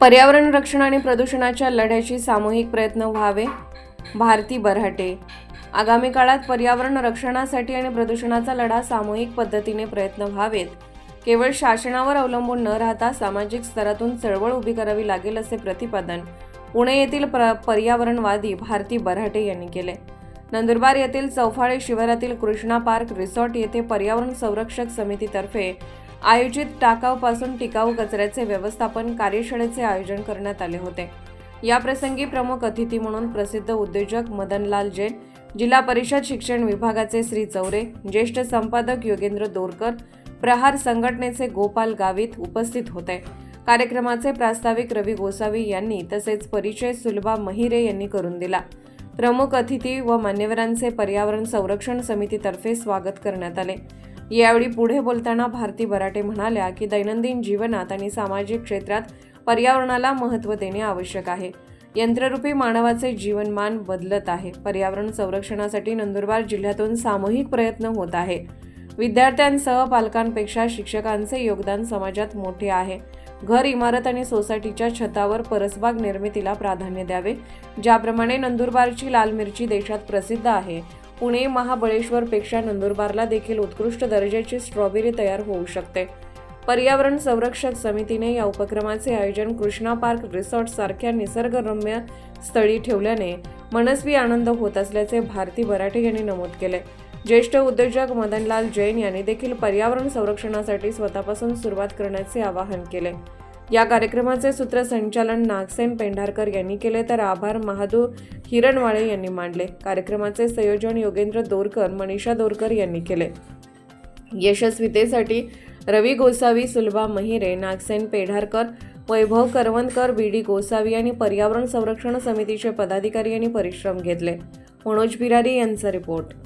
पर्यावरण रक्षण आणि प्रदूषणाच्या लढ्याची सामूहिक प्रयत्न व्हावे. भारती बऱ्हाटे आगामी काळात पर्यावरण रक्षणासाठी आणि प्रदूषणाचा लढा सामूहिक पद्धतीने प्रयत्न व्हावेत. केवळ शासनावर अवलंबून न राहता सामाजिक स्तरातून चळवळ उभी करावी लागेल असे प्रतिपादन पुणे येथील प्र पर्यावरणवादी भारती बऱ्हाटे यांनी केले. नंदुरबार येथील चौफाळे शिवारातील कृष्णा पार्क रिसॉर्ट येथे पर्यावरण संरक्षक समितीतर्फे आयोजित टाकाऊपासून टिकाऊ कचऱ्याचे व्यवस्थापन कार्यशाळेचे आयोजन करण्यात आले होते. या प्रसंगी प्रमुख अतिथी म्हणून प्रसिद्ध उद्योजक मदनलाल जैन जिल्हा परिषद शिक्षण विभागाचे श्री चौरे ज्येष्ठ संपादक योगेंद्र दोरकर प्रहार संघटनेचे गोपाल गावित उपस्थित होते. कार्यक्रमाचे प्रास्ताविक रवी गोसावी यांनी तसेच परिचय सुलभा महिरे यांनी करून दिला. प्रमुख अतिथी व मान्यवरांचे पर्यावरण संरक्षण समितीतर्फे स्वागत करण्यात आले. यावेळी पुढे बोलताना भारती बराटे म्हणाल्या की दैनंदिन जीवनात आणि सामाजिक क्षेत्रात पर्यावरणाला महत्त्व देणे आवश्यक आहे. यंत्ररूपी मानवाचे जीवनमान बदलत आहे. पर्यावरण संरक्षणासाठी नंदुरबार जिल्ह्यातून सामूहिक प्रयत्न होत आहे. विद्यार्थ्यांसह पालकांपेक्षा शिक्षकांचे योगदान समाजात मोठे आहे. घर इमारत आणि सोसायटीच्या छतावर परसबाग निर्मितीला प्राधान्य द्यावे. ज्याप्रमाणे नंदुरबारची लाल मिरची देशात प्रसिद्ध आहे. पुणे महाबळेश्वरपेक्षा नंदुरबारला देखील उत्कृष्ट दर्जाची स्ट्रॉबेरी तयार होऊ शकते. पर्यावरण संरक्षक समितीने या उपक्रमाचे आयोजन कृष्णा पार्क रिसॉर्ट सारख्या निसर्गरम्य स्थळी ठेवल्याने मनस्वी आनंद होत असल्याचे भारती बराटे यांनी नमूद केले. ज्येष्ठ उद्योजक मदनलाल जैन यांनी देखील पर्यावरण संरक्षणासाठी स्वतःपासून सुरुवात करण्याचे आवाहन केले. या कार्यक्रमाचे सूत्रसंचालन नागसेन पेंढारकर यांनी केले तर आभार महादू हिरणवाळे यांनी मांडले. कार्यक्रमाचे संयोजन योगेंद्र दोरकर मनीषा दोरकर यांनी केले. यशस्वीतेसाठी रवी गोसावी सुलभा महिरे नागसेन पेढारकर वैभव करवंदकर बी डी गोसावी आणि पर्यावरण संरक्षण समितीचे पदाधिकारी यांनी परिश्रम घेतले. मनोज बिरारी यांचा रिपोर्ट.